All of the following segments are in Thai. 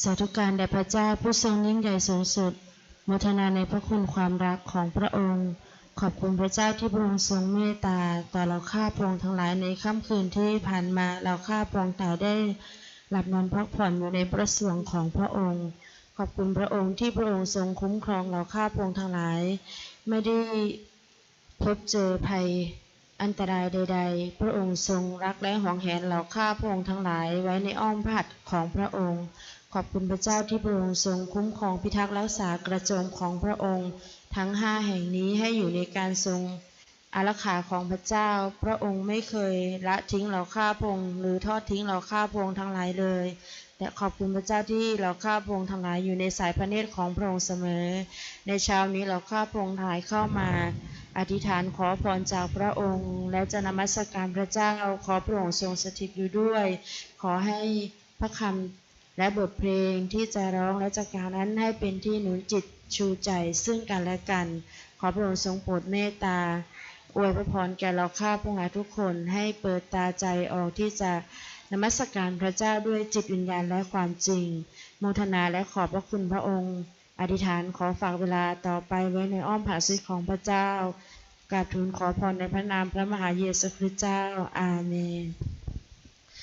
สาธุการแด่พระเจ้าผู้ทรงยิ่งใหญ่สูงสุดโมทนาในพระคุณความรักของพระองค์ ขอบคุณพระเจ้าที่พระองค์ทรงเมตตา ต่อเราข้าพระองค์ทั้งหลายในค่ำคืนที่ผ่านมาเราข้าพระองค์ต่างได้ หลับนอนพักผ่อนอยู่ในประสวงของพระองค์ ขอบคุณพระองค์ที่พระองค์ทรงคุ้มครองเราข้าพระองค์ทั้งหลาย ไม่ได้พบเจอภัยอันตรายใด ๆ พระองค์ทรงรักและห่วงแหนเราข้าพระองค์ทั้งหลายไว้ในอ้อมพระหัตถ์ของพระองค์ ขอบคุณพระเจ้าที่พระองค์ทรงคุ้มครองพิทักษ์รักษากระโจมของพระองค์ ทั้งห้าแห่งนี้ให้อยู่ในการทรงอารักขาของพระเจ้า พระองค์ไม่เคยละทิ้งเราข้าพงหรือทอดทิ้งเราข้าพงทั้งหลายเลยและขอบคุณพระเจ้าที่เราข้าพงทั้งหลายอยู่ในสายพระเนตรของพระองค์เสมอ ในเช้านี้เราข้าพงทั้งหลายเข้ามา อธิษฐานขอพรจากพระองค์ และจะนมัสการพระเจ้าขอพระองค์ทรงสถิตอยู่ด้วย ขอให้พระคำ และบทเพลงที่จะร้องและจะกาวนั้นให้เป็นที่หนุนจิตชูใจซึ่งกันและกัน ขอพระองค์ทรงโปรดเมตตา อวยพระพรแก่เราข้าพระองค์หลาทุกคนให้เปิดตาใจออกที่จะนมัสการพระเจ้าด้วยจิตวิญญาณและความจริงโมทนาและขอบพระคุณพระองค์ อธิษฐานขอฝากเวลาต่อไปไว้ในอ้อมผาสุดของพระเจ้ากราบทูลขอพรในพระนามพระมหาเยซูคริสต์เจ้า อาเมน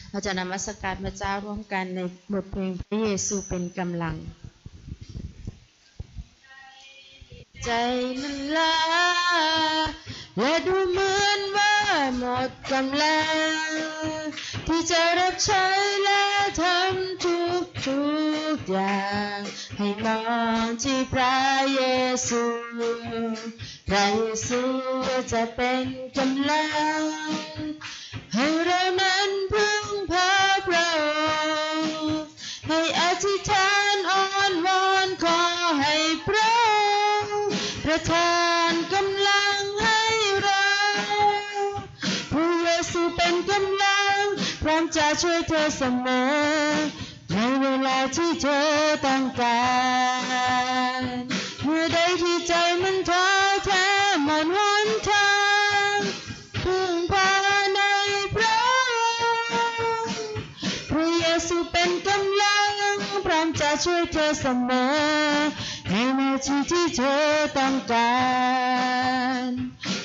เราจะนมัสการพระเจ้าร่วมกันในบทเพลงพระเยซูเป็นกำลัง ใจมันล้าและดูเหมือนว่าหมดกำลัง ที่จะรับใช้และทำทุกทุกอย่าง ให้มองที่พระเยซูพระเยซูจะเป็นกำลัง ให้เรานั้นพึ่งพา ประทานกำลังให้เราพระเยซูเป็นกำลัง พร้อมจะช่วยเธอเสมอ ในเวลาที่เธอต้องการ เมื่อใดที่ใจมันท้อแท้หมดหนทางพึ่งพาในพระพระเยซูเป็นกำลัง พร้อมจะช่วยเธอเสมอ ในนาทีที่เธอต้องการ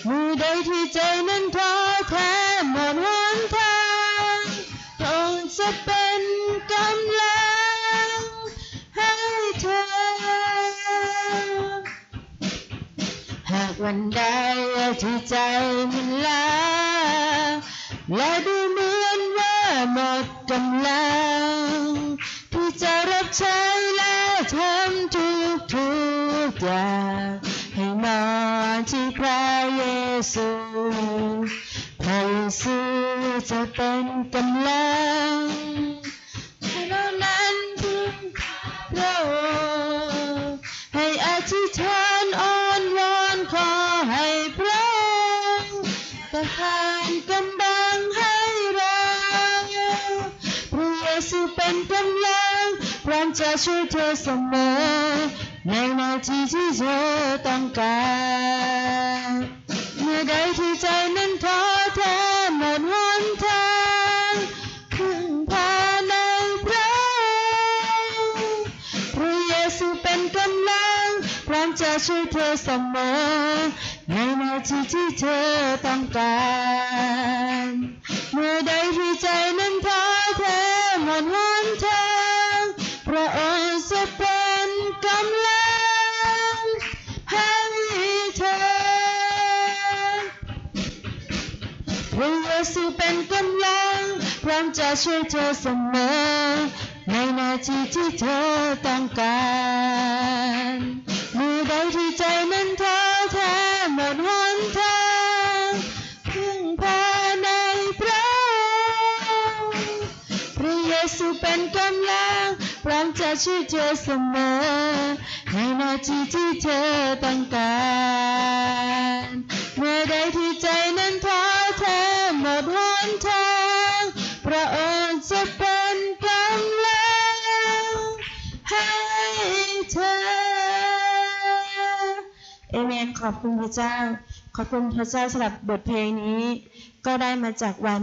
มือใดที่ใจนั้นท้อแท้หมดหนทางพระองจะเป็นกำลังให้เธอ หากวันใดที่ใจมันล้าและดูเหมือนว่าหมดกำลังที่จะรับใช้และทำทุกทุกๆ อยางให้มาที่พระเยซูพระเยซูจะเป็นกำลังให้เรานั้นพึ่งพระองค์ให้อธิษฐานอ้อนวอนขอให้พระองค์ประทานกำลังให้เราพระเยซูเป็นกำลังพร้อมจะช่วยเธอเสม ในนาทีที่เธอต้องการ เมื่อใดที่ใจนั้นท้อแท้หมดหนทางพึ่งพาในพระองค์พระเยซูเป็นกำลังพร้อมจะช่วยเธอเสมอในนาทีที่เธอต้องการ เมื่อใดที่ใจนั้นท้อ ระเยซูเป็นกำลัง พร้อมจะช่วยเธอเสมอ ในนาทีที่เธอต้องการเมื่อใดที่ใจนั้นท้อแท้หมดหนทางพึ่งพาในพระองค์พระเยซูเป็นกำลัง พร้อมจะช่วยเธอเสมอ ในนาทีที่เธอต้องการเมื่อใดที่ใจนั้นท้อ ขอบคุณพระเจ้า ขอบคุณพระเจ้าสำหรับบทเพลงนี้ ก็ได้มาจากวัน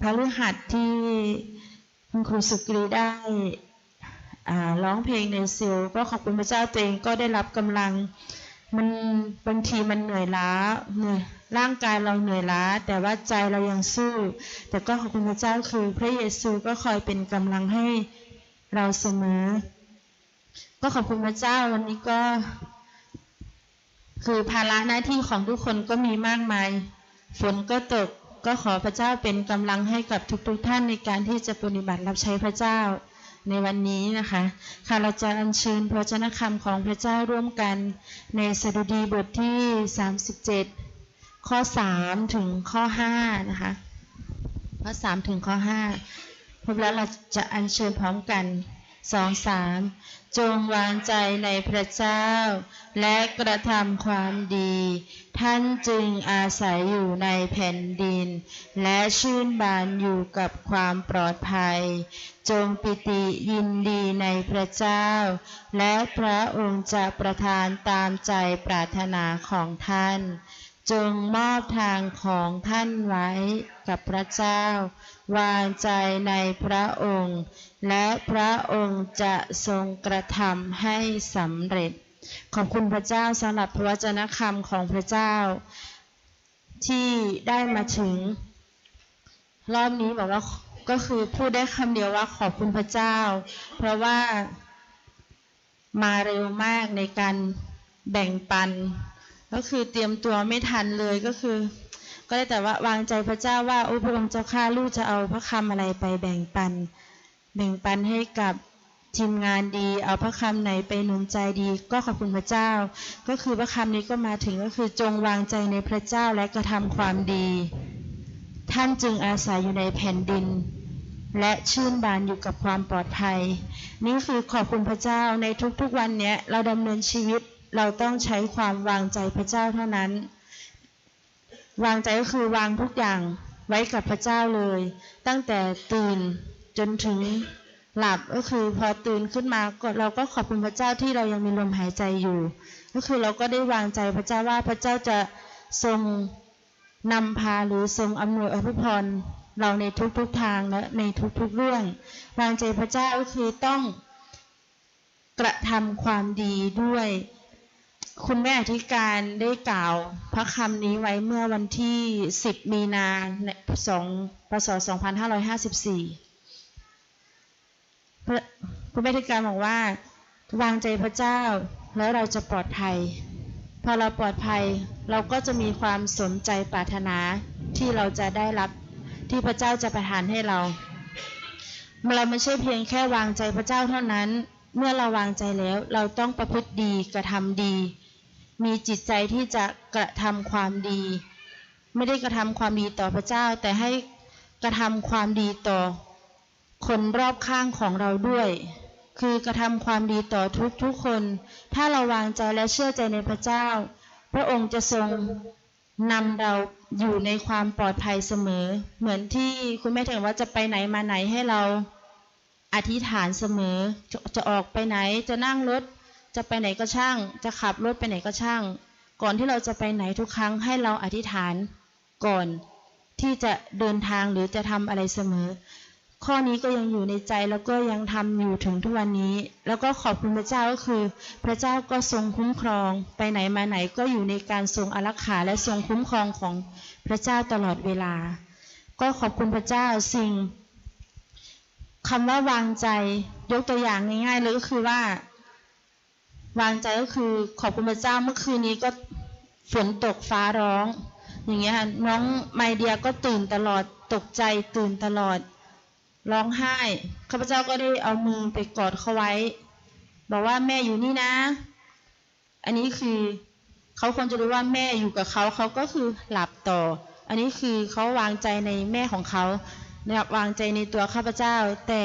พฤหัสที่คุณครูสุกรีได้ร้องเพลงในซิลก็ขอบคุณพระเจ้าตัวเองก็ได้รับกำลัง มันบางทีมันเหนื่อยล้าเหนื่อยร่างกายเราเหนื่อยล้า แต่ว่าใจเรายังสู้ แต่ก็ขอบคุณพระเจ้าคือพระเยซูก็คอยเป็นกำลังให้เราเสมอ ก็ขอบคุณพระเจ้าวันนี้ก็ คือภาระหน้าที่ของทุกคนก็มีมากมาย ฝนก็ตกก็ขอพระเจ้าเป็นกำลังให้กับทุกๆทท่านในการที่จะปฏิบัติรับใช้พระเจ้าในวันนี้นะคะค่ะเราจะอัญเชิญพระวจนะคำของพระเจ้าร่วมกันในสดุดีบทที่ 37 ข้อ 3 ถึงข้อ 5 นะคะ ข้อ 3 ถึงข้อ 5พบแล้วเราจะอัญเชิญพร้อมกัน สองสามจงวางใจในพระเจ้า และกระทำความดี ท่านจึงอาศัยอยู่ในแผ่นดิน และชื่นบานอยู่กับความปลอดภัย จงปิติยินดีในพระเจ้า และพระองค์จะประทานตามใจปรารถนาของท่าน จงมอบทางของท่านไว้กับพระเจ้า วางใจในพระองค์ และพระองค์จะทรงกระทำให้สำเร็จ ขอบคุณพระเจ้าสำหรับพระวจนะคำของพระเจ้า ที่ได้มาถึง รอบนี้บอกว่าก็คือพูดได้คำเดียวว่าขอบคุณพระเจ้า เพราะว่ามาเร็วมากในการแบ่งปัน ก็คือเตรียมตัวไม่ทันเลยก็คือ ก็ได้แต่ว่าวางใจพระเจ้าว่าโอ้พระองค์เจ้าข้าลูกจะเอาพระคำอะไรไปแบ่งปัน แบ่งปันให้กับทีมงานดี เอาพระคำไหนไปหนุนใจดี ก็ขอบคุณพระเจ้า ก็คือพระคำนี้ก็มาถึงก็คือจงวางใจในพระเจ้าและกระทำความดี ท่านจึงอาศัยอยู่ในแผ่นดิน และชื่นบานอยู่กับความปลอดภัย นี่คือขอบคุณพระเจ้าในทุกๆวันเนี้ยเราดำเนินชีวิต เราต้องใช้ความวางใจพระเจ้าเท่านั้น วางใจก็คือวางทุกอย่างไว้กับพระเจ้าเลย ตั้งแต่ตื่นจนถึงหลับก็คือพอตื่นขึ้นมาก็เราก็ขอบคุณพระเจ้าที่เรายังมีลมหายใจอยู่ ก็คือเราก็ได้วางใจพระเจ้าว่าพระเจ้าจะทรงนำพาหรือทรงอำนวยอภิพรเราในทุกๆทางและในทุกๆเรื่อง วางใจพระเจ้าก็คือต้องกระทำความดีด้วย คุณแม่อธิการได้กล่าวพระคำนี้ไว้เมื่อวันที่ 10 มีนาใน2พศ 2554พระคุณแม่อธิการบอกว่าวางใจพระเจ้าแล้วเราจะปลอดภัย พอเราปลอดภัยเราก็จะมีความสนใจปรารถนาที่เราจะได้รับที่พระเจ้าจะประทานให้เรา เราไม่ใช่เพียงแค่วางใจพระเจ้าเท่านั้น เมื่อเราวางใจแล้วเราต้องประพฤติดีกระทำดี มีจิตใจที่จะกระทำความดี ไม่ได้กระทำความดีต่อพระเจ้า แต่ให้กระทำความดีต่อ คนรอบข้างของเราด้วย คือกระทำความดีต่อทุกทุกคน ถ้าเราวางใจและเชื่อใจในพระเจ้า พระองค์จะทรงนำเราอยู่ในความปลอดภัยเสมอ เหมือนที่คุณแม่ถึงว่าจะไปไหนมาไหนให้เราอธิษฐานเสมอจะจะออกไปไหนจะนั่งรถ จะไปไหนก็ช่าง จะขับรถไปไหนก็ช่าง ก่อนที่เราจะไปไหนทุกครั้งให้เราอธิษฐานก่อนที่จะเดินทางหรือจะทำอะไรเสมอ ข้อนี้ก็ยังอยู่ในใจแล้วก็ยังทำอยู่ถึงทุกวันนี้ แล้วก็ขอบคุณพระเจ้าก็คือ พระเจ้าก็ทรงคุ้มครอง ไปไหนมาไหนก็อยู่ในการทรงอารักขาและทรงคุ้มครองของพระเจ้าตลอดเวลา ก็ขอบคุณพระเจ้าสิ่งคำว่าวางใจยกตัวอย่างง่ายๆเลยก็คือว่า วางใจก็คือขอบคุณพระเจ้าเมื่อคืนนี้ก็ฝนตกฟ้าร้อง อย่างเงี้ยค่ะน้องไมเดียก็ตื่นตลอดตกใจตื่นตลอด ร้องไห้ข้าพเจ้าก็ได้เอามือไปกอดเขาไว้ บอกว่าแม่อยู่นี่นะ อันนี้คือเขาควรจะรู้ว่าแม่อยู่กับเขาเขาก็คือหลับต่อ อันนี้คือเขาวางใจในแม่ของเขานะครับวางใจในตัวข้าพเจ้าแต่